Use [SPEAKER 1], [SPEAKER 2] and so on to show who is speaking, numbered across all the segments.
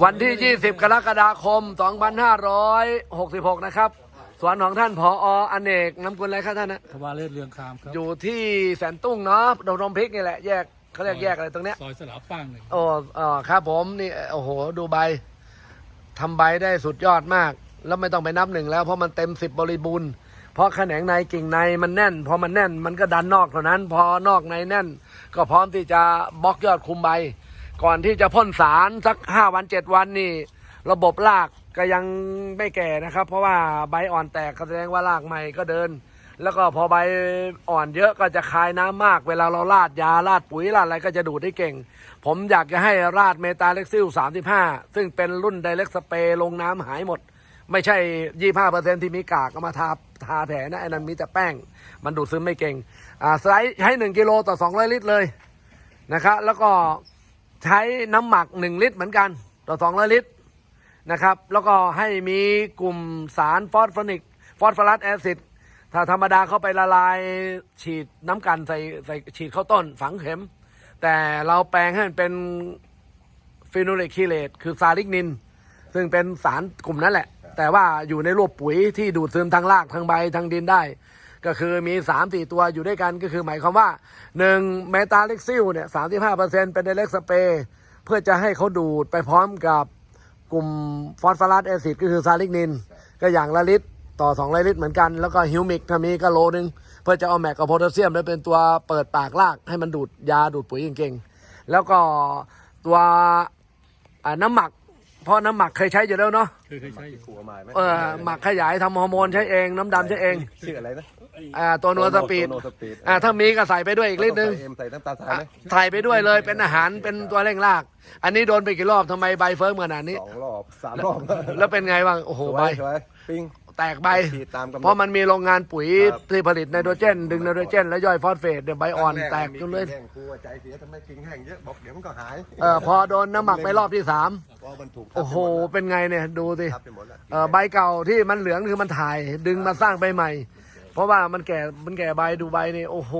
[SPEAKER 1] วันที่ 20 กรกฎาคม 2566 นะครับ สวนของท่านผออเนกนำกุลอะไรครับท่านนะ
[SPEAKER 2] ทวารเลศเรืองคามครับ
[SPEAKER 1] อยู่ที่แสนตุ้งเนาะดงรมพริกนี่แหละแยกเขาเรียกแยกอะไรตรงเนี้ย
[SPEAKER 2] ซอยสลาป้างหนึ่ง
[SPEAKER 1] โอ้เออครับผมนี่โอ้โหดูใบทำใบได้สุดยอดมาก แล้วไม่ต้องไปนับหนึ่งแล้วเพราะมันเต็มสิบบริบูรณ์เพราะแขนงในกิ่งในมันแน่น พอมันแน่นมันก็ดันนอกเท่านั้น พอนอกในแน่น ก็พร้อมที่จะบล็อกยอดคุมใบ ก่อนที่จะพ่นสารสักห้าวันเจ็ดวันนี่ ระบบรากก็ยังไม่แก่นะครับ เพราะว่าใบอ่อนแตกก็แสดงว่ารากใหม่ก็เดิน แล้วก็พอใบอ่อนเยอะก็จะคายน้ำมาก เวลาเราราดยาราดปุ๋ยราดอะไรก็จะดูดได้เก่ง ผมอยากจะให้ราดเมตาเล็กซิล35 ซึ่งเป็นรุ่นไดเรกสเปรย์ลงน้ำหายหมด ไม่ใช่25%ที่มีกากเอามาทาทาแผลนะไอ้นั้นมีแต่แป้ง มันดูดซึมไม่เก่งอ่าไซส์ให้1กิโลต่อ200ลิตรเลยนะครับแล้วก็ ใช้น้ำหมัก 1 ลิตรเหมือนกัน ต่อ200ลิตรนะครับ แล้วก็ให้มีกลุ่มสารฟอสฟอนิก ฟอสฟอรัสแอซิด ถ้าธรรมดาเข้าไปละลายฉีดน้ำกันใส่ใส่ฉีดเข้าต้นฝังเข็ม แต่เราแปลงให้มันเป็นฟีโนเลคีเลตคือซาลิกนิน ซึ่งเป็นสารกลุ่มนั้นแหละ แต่ว่าอยู่ในรูปปุ๋ยที่ดูดซึมทางรากทางใบทางดินได้ ก็คือมี3ามสี่ตัวอยู่ด้วยกันก็คือหมายความว่า 1 เมตาเล็กซิลเนี่ยสามสิบห้าเปอร์เซ็นต์เป็นไดเล็กสเปรย์เพื่อจะให้เขาดูดไปพร้อมกับกลุ่มฟอสฟอรัสแอซิดก็คือซาลิกนิน ก็อย่างละลิตรต่อ2ลิตรเหมือนกัน แล้วก็ฮิวมิกถ้ามีก็โลนึง เพื่อจะเอาแมกกับโพแทสเซียมแล้วเป็นตัวเปิดปากรากให้มันดูดยาดูดปุ๋ยเก่งๆ แล้วก็ตัวอ่าน้ำหมักเพราะน้ำหมักเคยใช้อยู่แล้วเนาะ
[SPEAKER 2] เคยเคยใช้อยู่
[SPEAKER 3] ขัวมาไหม
[SPEAKER 1] เออหมักขยายทำฮอร์โมนใช้เอง น้ำดำใช้เอง
[SPEAKER 3] ชื่ออะไรนะ
[SPEAKER 1] อ่าตัวนัวสปีด
[SPEAKER 3] โนสปีด
[SPEAKER 1] อ่าถ้ามีก็ใส่ไปด้วยอีกลิตรนึง
[SPEAKER 3] ใส่เอ็มใส่น้ำตาลทราย
[SPEAKER 1] อะ
[SPEAKER 3] ไหม
[SPEAKER 1] ใส่ไปด้วยเลยเป็นอาหารเป็นตัวเร่งราก อันนี้โดนไปกี่รอบทำไมใบเฟิร์มขนาดนี้
[SPEAKER 3] สองรอบสามรอบ
[SPEAKER 1] แล้วเป็นไงบ้างโอ้โห
[SPEAKER 3] สว
[SPEAKER 1] ใบ
[SPEAKER 3] ยสวยปิ้ง
[SPEAKER 1] แตกใบ
[SPEAKER 3] ฉีดตามกำหนด
[SPEAKER 1] เพราะมันมีโรงงานปุ๋ย
[SPEAKER 3] ครับ
[SPEAKER 1] ที่ผลิตไนโตรเจน ดึงไนโตรเจน แล้วย่อยฟอสเฟตเดี๋ยวใบอ่อนแตกจนเลย
[SPEAKER 3] แห้งกลัวใจเสียทำไมกิ่งแห้งเยอะบอกเดี๋ยวมันก็หาย
[SPEAKER 1] เออพอโดนน้ำหมักไปรอบที่สาม
[SPEAKER 3] เพราะมันถูกทับ
[SPEAKER 1] โอ้โห
[SPEAKER 3] ไปมด
[SPEAKER 1] เป็นไงเนี่ย ดูสิ
[SPEAKER 3] แล้วทับไปหมดแล้ว
[SPEAKER 1] เออใบเก่าที่มันเหลืองคือมันถ่าย ดึงมาสร้างใบใหม่ เพราะว่ามันแก่มันแก่ใบดูใบนี่โอ้โห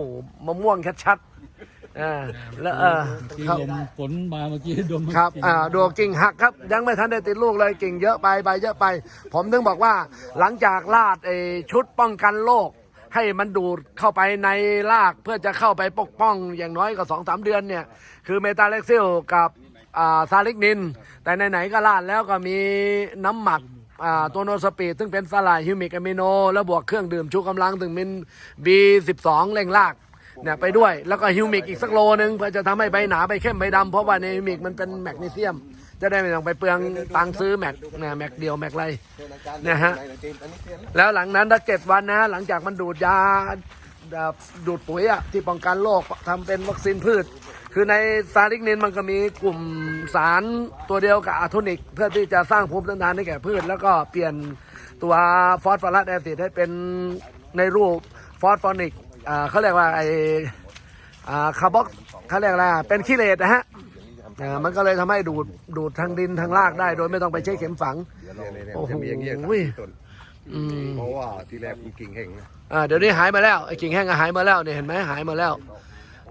[SPEAKER 1] มะม่วงชัดๆอ่าแล้วเออ
[SPEAKER 2] ที่
[SPEAKER 1] ครับ
[SPEAKER 2] ลมฝนมาเมื่อกี้ดม
[SPEAKER 1] ครับอ่าดวงกิ่งหักครับ ยังไม่ทันได้ติดลูกเลยกิ่งเยอะไปใบเยอะไป ผมถึงบอกว่าหลังจากลาดไอชุดป้องกันโรคให้มันดูดเข้าไปในรากเพื่อจะเข้าไปปกป้องอย่างน้อยก็สองสามเดือนเนี่ยคือเมตาเล็กซิลกับอ่าซาลิกนิน แต่ไหนๆก็ลาดแล้วก็มีน้ำหมักอ่า ตัวโนสปีดซึ่งเป็นสลายฮิวมิกอะมิโน แล้วบวกเครื่องดื่มชูกำลังถึงมิน B12 เร่งรากเนี่ยไปด้วยแล้วก็ฮิวมิกอีกสักโลนึงเพื่อจะทำให้ใบหนาใบเข้มใบดำเพราะว่าในฮิวมิกมันเป็นแมกนีเซียม จะได้ไม่ต้องไปเปลืองตังค์ซื้อแมกเนี่ยแมกเดียวแมกไรเนี่ยฮะแล้วหลังนั้นถ้าเจ็ดวันนะ หลังจากมันดูดยาดูดปุ๋ยอะที่ป้องกันโรคทำเป็นวัคซีนพืช คือในซาลิกนินมันก็มีกลุ่มสารตัวเดียวกับอะโทนิก เพื่อที่จะสร้างภูมิต้านทานให้แก่พืช แล้วก็เปลี่ยนตัวฟอสฟอรัสแอซิดให้เป็นในรูปฟอสฟอนิกอ่าเขาเรียกว่าไออ่าคาร์บอกเขาเรียกอะไรอะเป็นขี้เลสนะฮะอ่ามันก็เลยทำให้ดูดดูดทางดินทางรากได้ โดยไม่ต้องไปใช้เข็มฝังโอ้
[SPEAKER 3] โอ้
[SPEAKER 1] โห
[SPEAKER 3] โหอย่างเงี้ย
[SPEAKER 1] อืม
[SPEAKER 3] เพราะว่าที่แรกมันกิ่งแห้งนะ
[SPEAKER 1] อ่าเดี๋ยวนี้หายมาแล้วไอ้กิ่งแห้งก็หายมาแล้วเนี่ยเห็นไหมหายมาแล้ว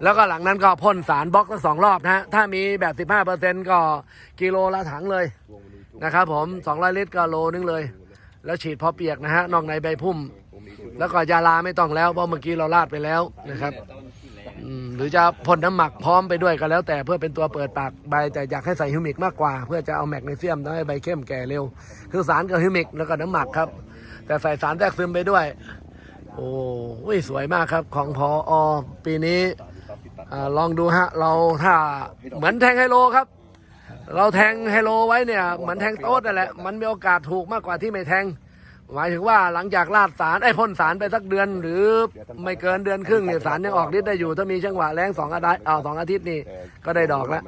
[SPEAKER 1] แล้วก็หลังนั้นก็พ่นสารบล็อกทั้งสองรอบนะฮะถ้ามีแบบ 15เปอร์เซ็นต์ก็กิโลละถังเลยนะครับผม 200 ลิตรก็โลนึงเลย แล้วฉีดพอเปียกนะฮะนอกในใบพุ่ม แล้วก็ยาลาไม่ต้องแล้วเพราะเมื่อกี้เราลาดไปแล้วนะครับหรือจะพ่นน้ำหมักพร้อมไปด้วยก็แล้ว แต่เพื่อเป็นตัวเปิดปากใบแต่อยากให้ใส่ฮิวมิกมากกว่า เพื่อจะเอาแมกนีเซียมทำให้ใบเข้มแก่เร็ว คือสารกับฮิวมิกแล้วก็น้ำหมักครับ แต่ใส่สารแทรกซึมไปด้วย โอ้ยสวยมากครับของพออปีนี้ อาลองดูฮะ เราถ้าเหมือนแทงไฮโลครับ เราแทงไฮโลไว้เนี่ยเหมือนแทงโต๊ดนั่นแหละ มันมีโอกาสถูกมากกว่าที่ไม่แทง หมายถึงว่าหลังจากลาดสารไอ้พ่นสารไปสักเดือน หรือไม่เกินเดือนครึ่งเนี่ยสารยังออกฤทธิ์ได้อยู่ ถ้ามีจังหวะแรงสองอาทิตย์เอาสองอาทิตย์นี่ก็ได้ดอกแล้ว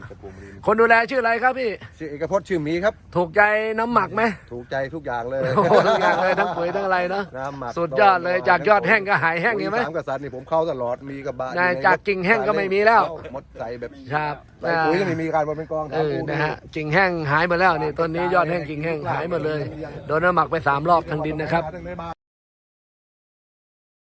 [SPEAKER 1] คนดูแลชื่ออะไรครับพี่
[SPEAKER 3] ชื่อเอกพจน์ชื่อหมีครับ
[SPEAKER 1] ถูกใจน้ำหมักไหม
[SPEAKER 3] ถูกใจทุกอย่างเลย
[SPEAKER 1] โอ้โหทุกอย่างเลยทั้งปุ๋ยทั้งอะไรเนาะ
[SPEAKER 3] น้ำหมัก
[SPEAKER 1] สุดยอดเลยจากยอดแห้งก็หายแห้ง
[SPEAKER 3] ปุ๋
[SPEAKER 1] เห็นไหม
[SPEAKER 3] สามกษัตริย์นี่ผมเข้าตลอดมีกระบะ
[SPEAKER 1] นะ
[SPEAKER 3] อยู่ใน
[SPEAKER 1] จากกิ่งแห้งก็ไม่มีแล้ว
[SPEAKER 3] หมดใส่แบบ
[SPEAKER 1] ครับ
[SPEAKER 3] ใส่ปุ๋ยก็ไม่มีการบนเป็นกอง
[SPEAKER 1] เออ
[SPEAKER 3] ทำปุ๋ย
[SPEAKER 1] นะฮะกิ่งแห้งหายหมดแล้วนี่ต้นนี้ยอดแห้งกิ่งแห้งหายหมดเลยโดนน้ำหมักไปสามรอบทางดินนะครับ